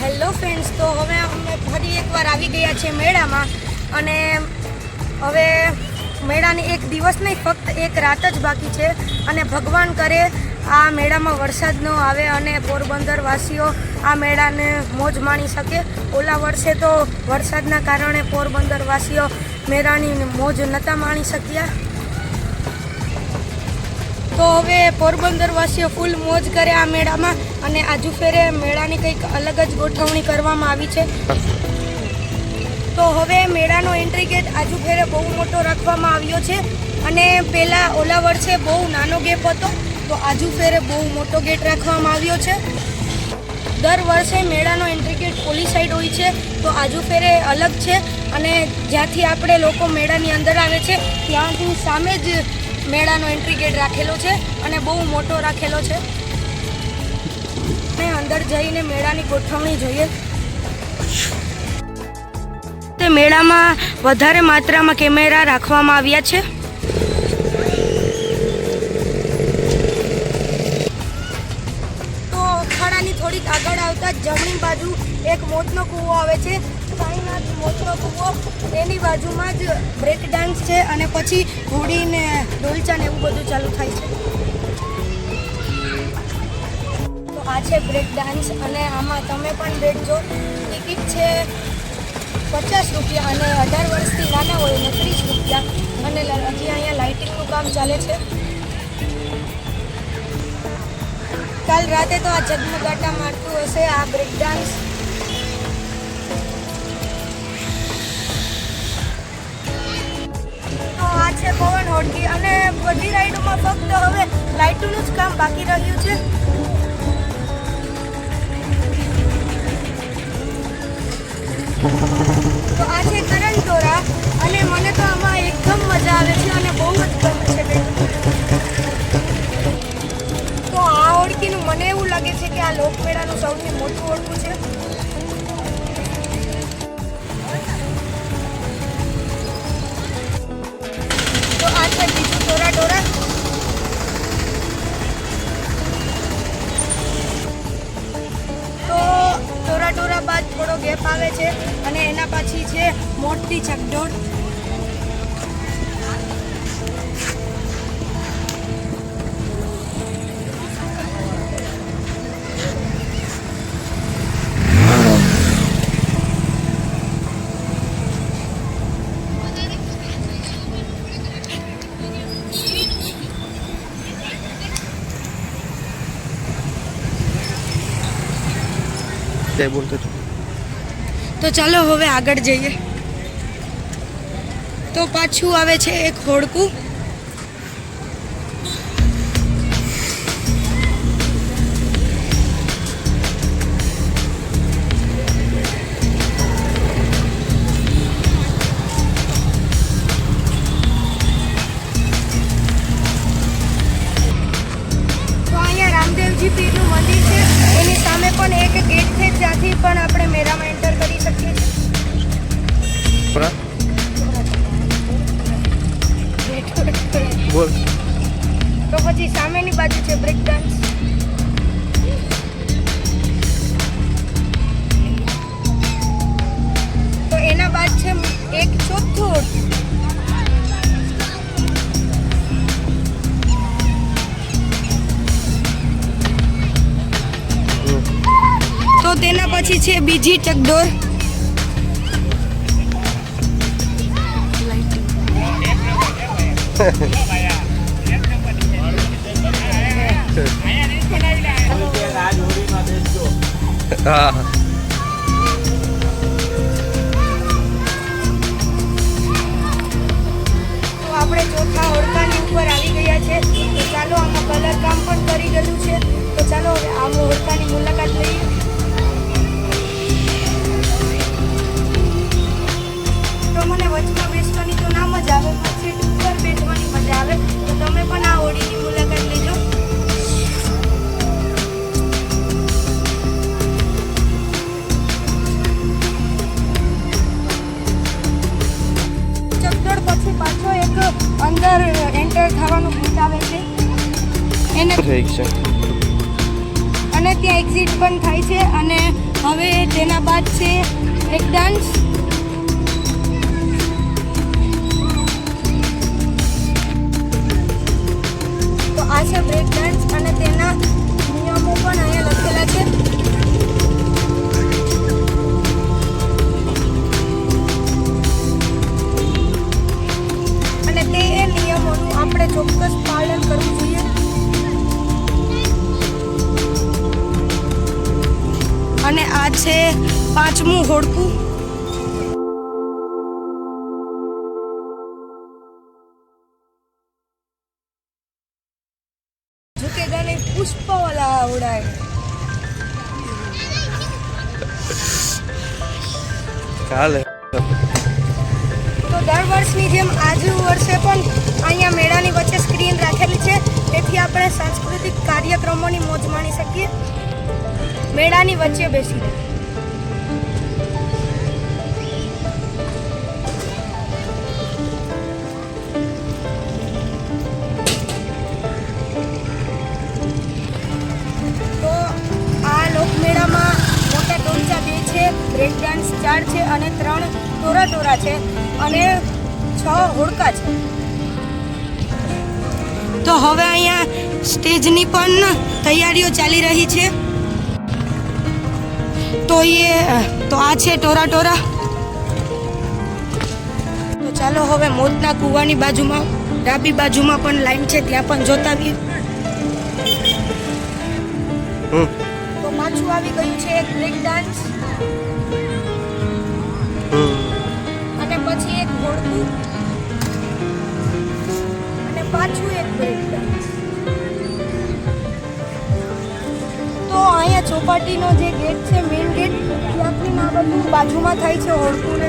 Hello friends તો હવે અમે ફરી એકવાર આવી ગયા છે મેળામાં અને હવે મેળાની એક દિવસ નહીં, ફક્ત એક રાત જ બાકી છે અને ભગવાન કરે આ મેળામાં વરસાદ ન આવે અને પોરબંદર વાસીઓ આ મેળાને મોજ માણી શકે. ઓલા વર્ષે તો વરસાદના કારણે પોરબંદરવાસીઓ મેળાની મોજ નહોતા માણી શક્યા. તો હવે પોરબંદરવાસીઓ ફૂલ મોજ કરે આ મેળામાં અને આજુ ફેરે મેળાની કંઈક અલગ જ ગોઠવણી કરવામાં આવી છે. તો હવે મેળાનો એન્ટ્રી ગેટ આજુ ફેરે બહુ મોટો રાખવામાં આવ્યો છે અને પહેલાં ઓલા વર્ષે બહુ નાનો ગેપ હતો, તો આજુ ફેરે બહુ મોટો ગેટ રાખવામાં આવ્યો છે. દર વર્ષે મેળાનો એન્ટ્રી ગેટ પોલી સાઈડ હોય છે, તો આજુ ફેરે અલગ છે અને જ્યાંથી આપણે લોકો મેળાની અંદર આવે છે, ત્યાંથી સામે જ મેળાનો એન્ટ્રી ગેટ રાખેલો છે અને બહુ મોટો રાખેલો છે. મેં અંદર જઈને મેળાની ગોઠવણી જોઈએ. તે મેળામાં વધારે માત્રામાં કેમેરા રાખવામાં આવ્યા છે. તો અખાડાની થોડીક આગળ આવતા જમણી બાજુ એક મોતનો કૂવો આવે છે. સાંઈનાથ મોટો કૂવો, એની બાજુમાં જ બ્રેક ડાન્સ છે અને પછી હોડીને ડોલચા ને એવું બધું ચાલુ થાય છે. તો આ છે બ્રેક ડાન્સ અને આમાં તમે પણ બેઠજો. ટિકિટ છે પચાસ રૂપિયા અને અઢાર વર્ષથી નાના હોય ને ત્રીસ રૂપિયા. અને હજી અહીંયા લાઇટિંગનું કામ ચાલે છે. કાલ રાતે તો આ જગમગાટા મારતું હશે, આ બ્રેક ડાન્સ. હોડકી અને બધી રાઈડોમાં ફક્ત હવે લાઇટોનું જ કામ બાકી રહ્યું છે. તો આ છે કરંટોરા અને મને તો આમાં એકદમ મજા આવે છે અને બહુ જ ગમે છે તો આ ઓળખીનું મને એવું લાગે છે કે આ લોકમેળાનું સૌથી મોટું ઓળખું છે. ગેપ આવે છે અને એના પછી છે મોટી ચકડોળ. જય બોલતો છું. તો ચાલો હવે આગળ જઈએ. તો પાછું આવે છે એક હોડકું. બોલ. તો પછી સામેની બાજુ છે બ્રેક ડાન્સ તો એના બાદ છે એક ચોથું. તો તેના પછી છે બીજી ચકડોળ. હા આપણે ચોથા હોડકાની ઉપર આવી ગયા છે. તો ચાલો આમાં કલર કામ પણ કરી ગયેલું છે. તો ચાલો હવે આ મુલાકાત લઈએ. તો મને વચમાં બેસવાની તો ના મજા આવે પણ ઉપર બેસવાની મજા આવે. તો તમે પણ આ હોળીની મુલાકાત લેજો. થવાનું ગીત આવે છે? એને ઠીક છે. અને અને ત્યાં એક્ઝિટ પણ થાય છે અને હવે તેના બાદ છે એક ડાન્સ તો આ છે બ્રેક ડાન્સ અને તેના નિયમો પણ અહીંયા લખેલા છે. છે? પાંચમું હોડકું. ઝુકેગા ને પુષ્પ ઉડાય ચાલે તો દર વર્ષની જેમ આજુ વર્ષે પણ અહીંયા મેળાની વચ્ચે સ્ક્રીન રાખેલી છે. તેથી આપણે સાંસ્કૃતિક કાર્યક્રમોની મોજ માણી શકીએ. મેળાની વચ્ચે બેસીને તો આ લોકમેળામાં મોટા ટોંચા બે છે, બ્રેક ડાન્સ ચાર છે અને ત્રણ ટોરા ટોરા છે અને છ હોડકા છે. તો હવે અહીંયા સ્ટેજની પણ તૈયારીઓ ચાલી રહી છે. તો એ તો આ છે ટોરા ટોરા. તો ચાલો હવે મોતના કૂવાની બાજુમાં ડાબી બાજુમાં પણ લાઈન છે ત્યાં પણ જોતા આવીએ. તો પાછું આવી ગયું છે એક બ્રેક ડાન્સ. અને પછી એક ઘોડકું અને પાછું એક બ્રેક ડાન્સ. તો અહીંયા ચોપાટીનો જે ગેટ છે મેઇન ગેટ ત્યાંથી આ બધું બાજુમાં થાય છે હોડકું ને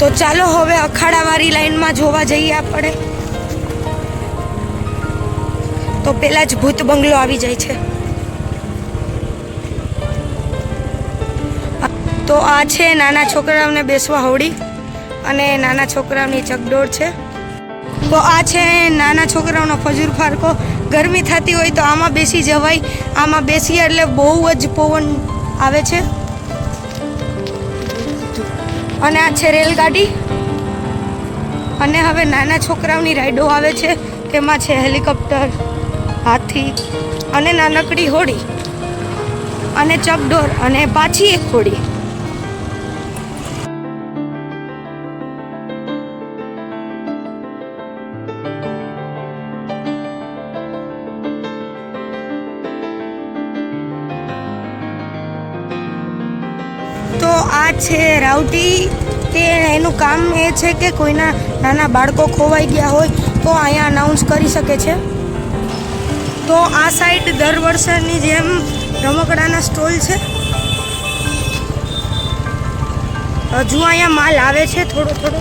તો ચાલો હવે અખાડાવાળી લાઈનમાં જોવા જઈએ આપણે. તો પેલા જ ભૂત બંગલો આવી જાય છે. તો આ છે નાના છોકરાઓને બેસવા હોડી અને નાના છોકરાઓની ચકડોળ છે. તો આ છે નાના છોકરાઓનો ખજૂર ફારકો. ગરમી થતી હોય તો આમાં બેસી જવાય. આમાં બેસીએ એટલે બહુ જ પવન આવે છે. અને આ છે રેલગાડી. અને હવે નાના છોકરાઓની રાઈડો આવે છે તેમાં છે હેલિકોપ્ટર, હાથી અને નાનકડી હોડી. અને ચપડોર અને પાછી એક હોડી. છે રાવટી તે એનું કામ એ છે કે કોઈના નાના બાળકો ખોવાઈ ગયા હોય તો અહીંયા અનાઉન્સ કરી શકે છે. તો આ સાઈડ દર વર્ષની જેમ રમકડાના સ્ટોલ છે. હજુ અહીંયા માલ આવે છે થોડો થોડો.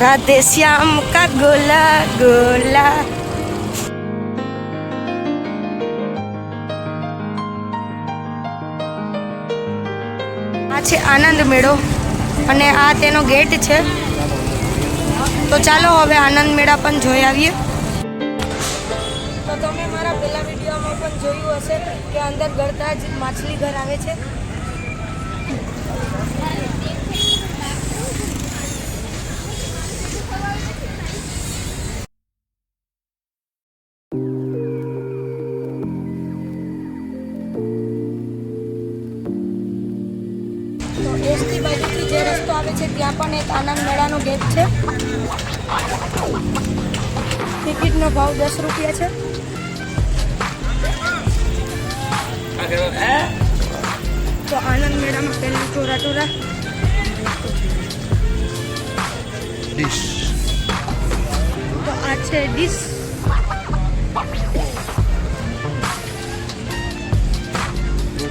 રાધે શ્યામ કા ગોલા ગોલા આ છે આનંદ મેળો અને આ તેનો ગેટ છે. તો ચાલો હવે આનંદ મેળા પણ જોઈ આવીએ. તો તમે મારા પહેલા વિડીયોમાં પણ જોયું હશે કે અંદર ગળતા જ માછલી ઘર આવે છે. તો એસટી બાજુથી જે રસ્તો આવે છે ત્યાં પણ એક આનંદ મેળાનો ગેટ છે. ટિકિટનો ભાવ દસ રૂપિયા છે. તો આનંદ મેળામાં પહેલું ટોરા ટોરા ડીશ તો આ છે ડીશ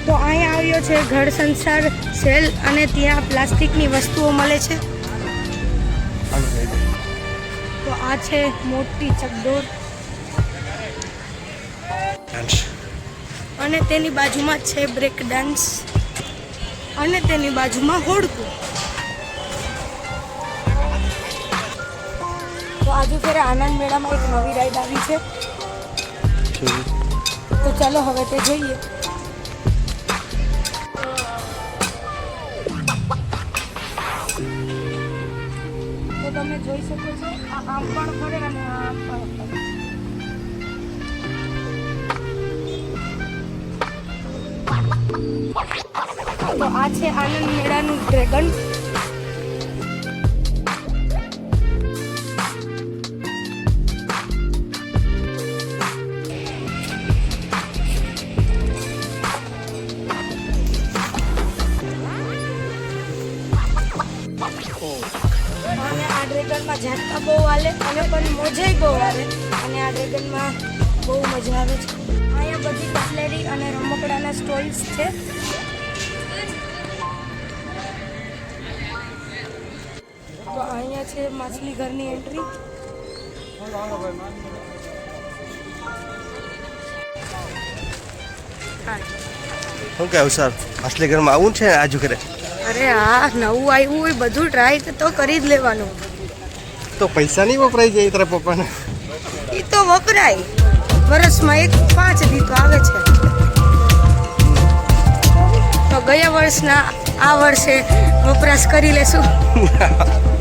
તો અહીંયા આવ્યો છે ઘર સંસાર સેલ અને ત્યાં પ્લાસ્ટિકની વસ્તુઓ મળે છે. તો આ છે મોટી ચકડોળ. અને તેની બાજુમાં છે બ્રેક ડાન્સ. અને તેની બાજુમાં હોડકું. તો આજુ ત્યારે આનંદ મેળામાં એક નવી રાઈડ આવી છે. તો ચાલો હવે તે જોઈએ. તમે જોઈ શકો છો, આ આમ પણ ફરે અને આમ પણ ફરે. તો આ છે આનંદ મેળાનું ડ્રેગન. ડ્રેગનમાં ઝાટકા બહુ હાલે અને પણ મોજે બહુ આવે. અને આ ડ્રેગનમાં બહુ મજા આવે છે. અહીંયા બધી કટલેરી અને રમકડાના સ્ટોલ્સ છે. તો અહીંયા છે માછલી ઘરની એન્ટ્રી શું કહેવું સર માછલી ઘરમાં આવું છે આજુ કરે અરે આ નવું આવ્યું હોય બધું ટ્રાય તો કરી જ લેવાનું. તો પૈસા નહીં વપરાય જાય તારા પપ્પાને? એ તો વપરાય. વર્ષમાં એક પાંચ દી તો આવે છે. તો ગયા વર્ષના આ વર્ષે વપરાશ કરી લેશું.